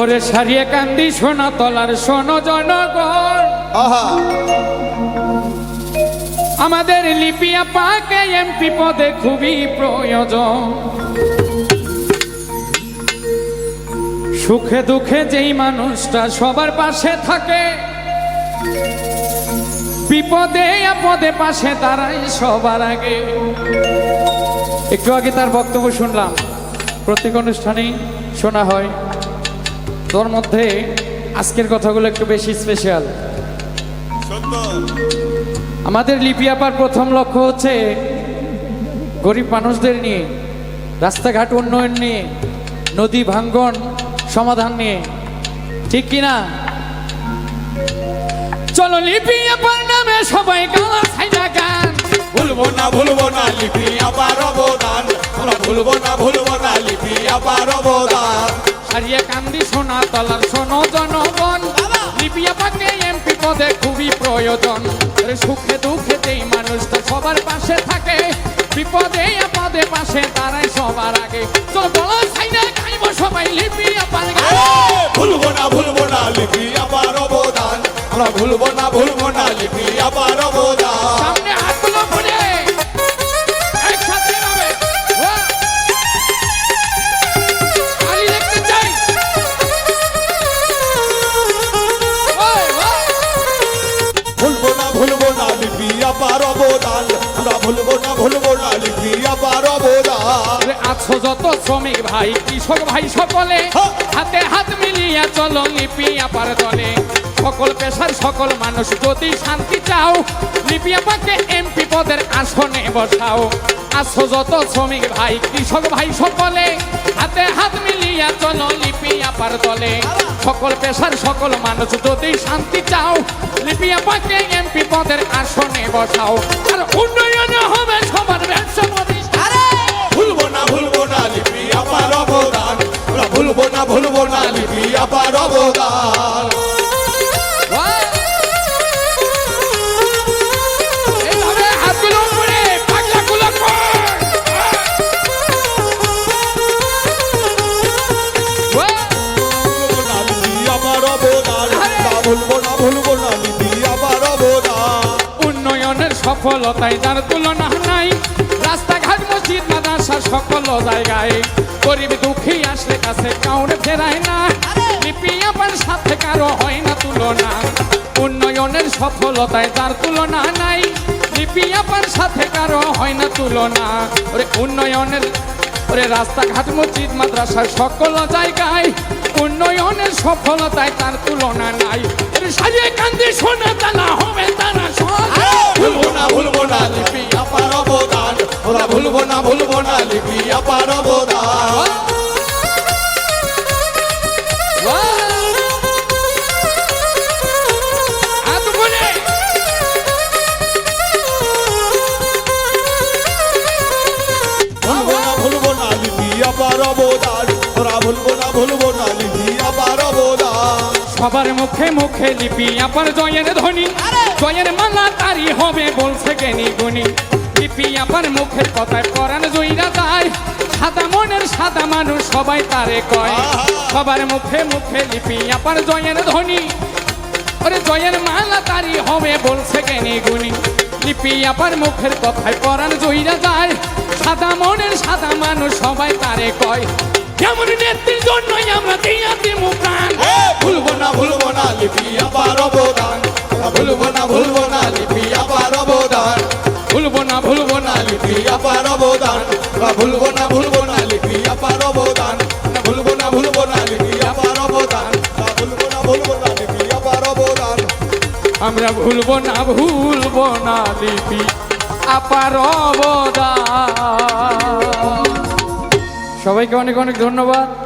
ওরে সারিয়ে কান্দি সোনা তলার সোনো জনগণ। আমাদের লিপিয়া পাকে এমপি পদে খুবই প্রয়োজন। সুখে দুঃখে যেই মানুষটা সবার পাশে থাকে বিপদে আপদে পাশে দাঁড়াই সবার আগে। একটু আগে তার বক্তব্য শুনলাম। প্রত্যেক অনুষ্ঠানেই শোনা হয়। তোর মধ্যে আজকের কথাগুলো একটু বেশি স্পেশাল আমাদের লিপিয়াপার প্রথম লক্ষ্য হচ্ছে গরিব মানুষদের নিয়ে, রাস্তাঘাট উন্নয়ন নিয়ে, নদী ভাঙ্গন সমাধান নিয়ে। ঠিক কি না চলো লিপিয়াপার নামে সবাই ভুলবো না ভুলবো না, লিপি আবার অবদান। ভুলবো না ভুলবো না, লিপি আবার অবদান। হারিয়ে কান্দি সোনা তলার শোনো জনগণ। লিপিয়াপাকে এমপি পদে খুবই প্রয়োজন। আরে সুখে দুঃখে যেই মানুষটা সবার পাশে থাকে। বিপদে আপদে পাশে দাঁড়ায় সবার আগে। চলো বলো ছাইনা খাইব সবাই লিপিয়াপার গান। ভুলবো না ভুলবো না লিপি আবার অবদান। আমরা ভুলবো না ভুলবো না লিপি আবার অবদান। না আবার অবদান। আছো যত শ্রমিক ভাই কৃষক ভাই সকলে। হাতে হাত মিলিয়ে চলো লিপি আপার দলে। সকল পেশার সকল মানুষ যদি শান্তি চাও লিপি আপাকে এমপি পদের আসনে বসাও। আছো যত শ্রমিক ভাই কৃষক ভাই সকলে হাতে হাত মিলিয়ে চলো লিপি আপার দলে। সকল পেশার সকল মানুষ যদি শান্তি চাও লিপি আপাকে এমপি পদের আসনে বসাও। আর উন্নয়ন হবে সবার অবদান উন্নয়নের সফলতায় যার তুলনা নাই মসজিদ সকল জায়গায় গরিব দুঃখী আসলে কাছে কাউরে ফেরায় না। লিপি আবার সাথে কারও হয় না তুলনা। উন্নয়নের সফলতায় তার তুলনা নাই। লিপি আবার সাথে কারও হয় না তুলনা। ওরে উন্নয়নের ওরে রাস্তাঘাট মসজিদ মাদ্রাসার সকল জায়গায় উন্নয়নের সফলতায় তার তুলনা নাই। সাজিয়ে কান্দি সোনা তালা হবে তারা সব। ভুলবো না ভুলবো না আমরা ভুলবো না ভুলবো না লিপি আবার অবদান হাত উপরে। ভুলবো না ভুলবো না লিপি আবার অবদান আমরা ভুলবো না ভুলবো না লিপি আবার অবদান সবার মুখে মুখে লিপি আপার জয়ের ধ্বনি। জয়ের মালা তারি হবে বলছে জ্ঞানী গুণী। আপার মুখের কথায় পরাণ জয়রা যায় সাদা মনের সাদা মানুষ সবাই তারে কয়। সবার মুখে মুখে লিপি আপার জয়ের ধ্বনি। ওরে জয়ের মালা তারি হবে বলছে জ্ঞানী গুণী। লিপি আপার মুখের কথায় পরাণ জয়রা যায় সাদা মনের সাদা মানুষ সবাই তারে কয়। যেমন নেত্রীর জন্যই আমরা দিয়া দিমু প্রাণ। ভুলবো না ভুলবো না, লিপি আবার অবদান। ভুলবো না ভুলবো না, লিপি লিপি আবার অবদান। ভুলবো না ভুলবো না লিপি পার অবদান। ভুলবো না ভুলবো না লিপি আবার অবদান। আমরা ভুলবো না ভুলবো না লিপি আবার অবদান। আমরা ভুলবো না ভুলবো না লিপি আপার অবদান। সবাইকে অনেক অনেক ধন্যবাদ।